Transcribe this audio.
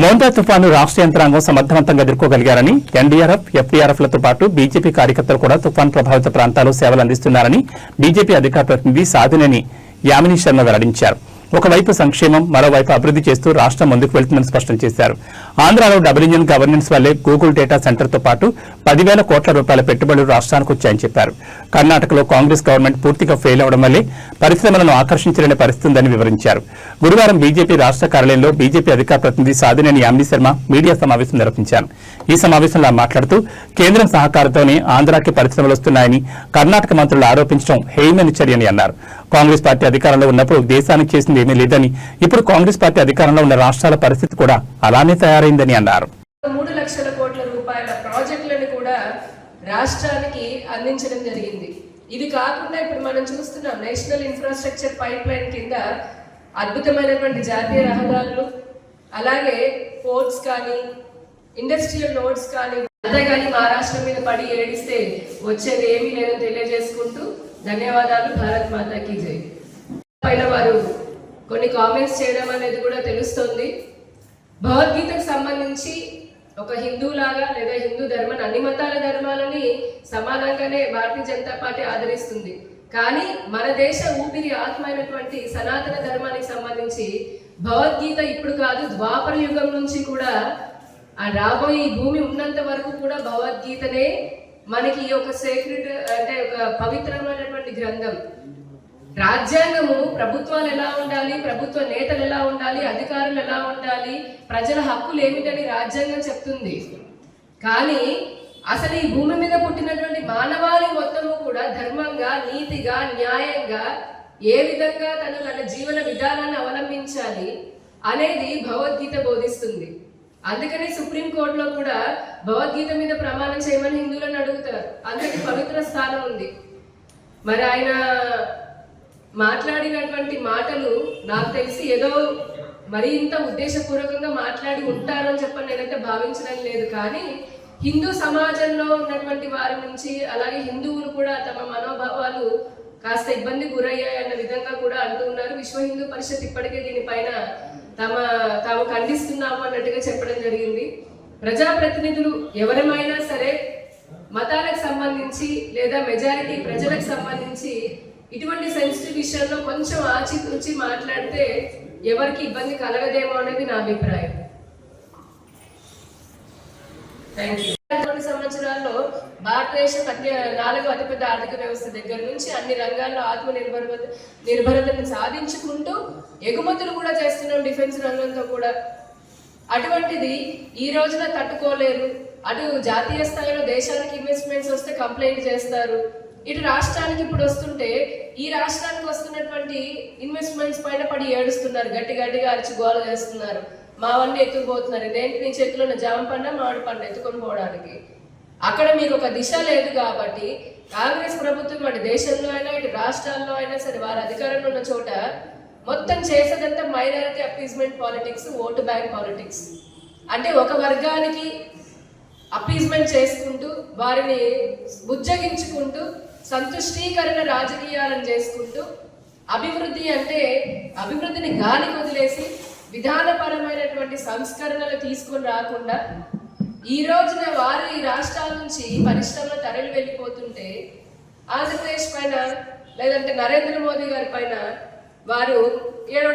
మోందా తుఫాను రాష్ట్ర యంత్రాంగం సమర్థవంతంగా ఎదుర్కోగలిగారని ఎన్డీఆర్ఎఫ్ ఎఫ్డీఆర్ఎఫ్లతో పాటు బీజేపీ కార్యకర్తలు కూడా తుఫాన్ ప్రభావిత ప్రాంతాల్లో సేవలు అందిస్తున్నారని బీజేపీ అధికార ప్రతినిధి సాధినేని యామిని శర్మ వెల్లడించారు. ఒకవైపు సంక్షేమం మరోవైపు అభివృద్ధి చేస్తూ రాష్ట్రం ముందుకు వెళ్తుందని స్పష్టం చేశారు. ఆంధ్రాలో డబుల్ ఇంజిన్ గవర్నెన్స్ వల్లే గూగుల్ డేటా సెంటర్తో పాటు పదివేల కోట్ల రూపాయల పెట్టుబడులు రాష్ట్రానికి వచ్చాయని చెప్పారు. కర్ణాటకలో కాంగ్రెస్ గవర్నమెంట్ పూర్తిగా ఫెయిల్ అవడం వల్లే పరిశ్రమలను ఆకర్షించలేని పరిస్థితి ఉందని వివరించారు. గురువారం బీజేపీ రాష్ట్ర కార్యాలయంలో బీజేపీ అధికార ప్రతినిధి సాధినేని యామిని శర్మ మీడియా సమావేశం నిర్వహించారు. ఈ సమావేశంలో మాట్లాడుతూ కేంద్రం సహకారంతోనే ఆంధ్రాకి పరిశ్రమలు వస్తున్నాయని కర్ణాటక మంత్రులు ఆరోపించడం హేయమైన చర్యని అన్నారు. కాంగ్రెస్ పార్టీ అధికారంలో ఉన్నప్పుడు దేశానికి చేసింది ఏమీ లేదని ఇప్పుడు కాంగ్రెస్ పార్టీ అధికారంలో ఉన్న రాష్ట్రాల పరిస్థితి కూడా అలానే తయారైందని అన్నారు. మూడు లక్షల కోట్ల రూపాయల ప్రాజెక్టులను కూడా రాష్ట్రానికి అందించడం జరిగింది. ఇది కాకుండా ఇప్పుడు మనం చూస్తున్నాం నేషనల్ ఇన్ఫ్రాస్ట్రక్చర్ పైప్ లైన్ కింద అద్భుతమైనటువంటి జాతీయ రహదారులు అలాగే పోర్ట్స్ కానీ ఇండస్ట్రియల్ నోట్స్ కానీ అంతేగాని మహారాష్ట్ర మీద పడి ఏడిస్తే వచ్చేది ఏమీ లేదని తెలియజేసుకుంటూ ధన్యవాదాలు. భారత్ మాతాకి జై. పైన వారు కొన్ని కామెంట్స్ చేయడం అనేది కూడా తెలుస్తుంది. భగవద్గీతకు సంబంధించి ఒక హిందువులాగా లేదా హిందూ ధర్మాన్ని అన్ని మతాల ధర్మాలని సమానంగానే భారతీయ జనతా పార్టీ ఆదరిస్తుంది. కానీ మన దేశ ఊపిరి ఆత్మ అయినటువంటి సనాతన ధర్మానికి సంబంధించి భగవద్గీత ఇప్పుడు కాదు ద్వాపర యుగం నుంచి కూడా ఆ రాబోయే ఈ భూమి ఉన్నంత వరకు కూడా భగవద్గీతనే మనకి ఈ ఒక సేక్రెట్ అంటే ఒక పవిత్రమైనటువంటి గ్రంథం. రాజ్యాంగము ప్రభుత్వాలు ఎలా ఉండాలి ప్రభుత్వ నేతలు ఎలా ఉండాలి అధికారులు ఎలా ఉండాలి ప్రజల హక్కులు ఏమిటని రాజ్యాంగం చెప్తుంది. కానీ అసలు ఈ భూమి మీద పుట్టినటువంటి మానవాళి మొత్తము కూడా ధర్మంగా నీతిగా న్యాయంగా ఏ విధంగా తను తన జీవన విధానాన్ని అవలంబించాలి అనేది భగవద్గీత బోధిస్తుంది. అందుకని సుప్రీంకోర్టులో కూడా భగవద్గీత మీద ప్రమాణం చేయమని హిందువులను అడుగుతారు. అంతటి పవిత్ర స్థానం ఉంది. మరి ఆయన మాట్లాడినటువంటి మాటలు నాకు తెలిసి ఏదో మరి ఇంత ఉద్దేశపూర్వకంగా మాట్లాడి ఉంటారని చెప్పని నేనైతే భావించడం లేదు. కానీ హిందూ సమాజంలో ఉన్నటువంటి వారి నుంచి అలాగే హిందువులు కూడా తమ మనోభావాలు కాస్త ఇబ్బంది గురయ్యాయి అన్న విధంగా కూడా అంటూ ఉన్నారు. విశ్వ హిందూ పరిషత్ ఇప్పటికే దీనిపైన తమ తాము ఖండిస్తున్నాము అన్నట్టుగా చెప్పడం జరిగింది. ప్రజాప్రతినిధులు ఎవరమైనా సరే మతాలకు సంబంధించి లేదా మెజారిటీ ప్రజలకు సంబంధించి ఇటువంటి సెన్సిటివ్ విషయంలో కొంచెం ఆచితూచి మాట్లాడితే ఎవరికి ఇబ్బంది కలగదేమో అనేది నా అభిప్రాయం. కొన్ని సంవత్సరాల్లో భారతదేశ అతి నాలుగో అతిపెద్ద ఆర్థిక వ్యవస్థ దగ్గర నుంచి అన్ని రంగాల్లో ఆత్మ నిర్భర నిర్భరతను సాధించుకుంటూ ఎగుమతులు కూడా చేస్తున్నాం డిఫెన్స్ రంగంతో కూడా. అటువంటిది ఈ రోజున తట్టుకోలేరు. అటు జాతీయ స్థాయిలో దేశానికి ఇన్వెస్ట్మెంట్స్ వస్తే కంప్లైంట్ చేస్తారు. ఇటు రాష్ట్రానికి ఇప్పుడు వస్తుంటే ఈ రాష్ట్రానికి వస్తున్నటువంటి ఇన్వెస్ట్మెంట్స్ పైన పడి ఏడుస్తున్నారు. గట్టి గట్టిగా అరిచి గోల చేస్తున్నారు. మావన్నీ ఎత్తుకుపోతున్నారు ఇదేంటి నీ చేతిలో ఉన్న జామ పండ మామిడి పండు ఎత్తుకొని పోవడానికి? అక్కడ మీకు ఒక దిశ లేదు కాబట్టి కాంగ్రెస్ ప్రభుత్వం అటు దేశంలో అయినా ఇటు రాష్ట్రాల్లో అయినా సరే వారి అధికారంలో ఉన్న చోట మొత్తం చేసేదంతా minority appeasement politics vote bank politics. అంటే ఒక వర్గానికి అప్పీజ్మెంట్ చేసుకుంటూ వారిని బుజ్జగించుకుంటూ సంతుష్టీకరణ రాజకీయాలను చేసుకుంటూ అభివృద్ధి అంటే అభివృద్ధిని గాలి వదిలేసి విధానపరమైనటువంటి సంస్కరణలు తీసుకొని రాకుండా ఈ రోజున వారు ఈ రాష్ట్రాల నుంచి పరిశ్రమలు తరలి వెళ్ళిపోతుంటే ఆంధ్రప్రదేశ్ పైన లేదంటే నరేంద్ర మోదీ గారి పైన వారు ఏడవడం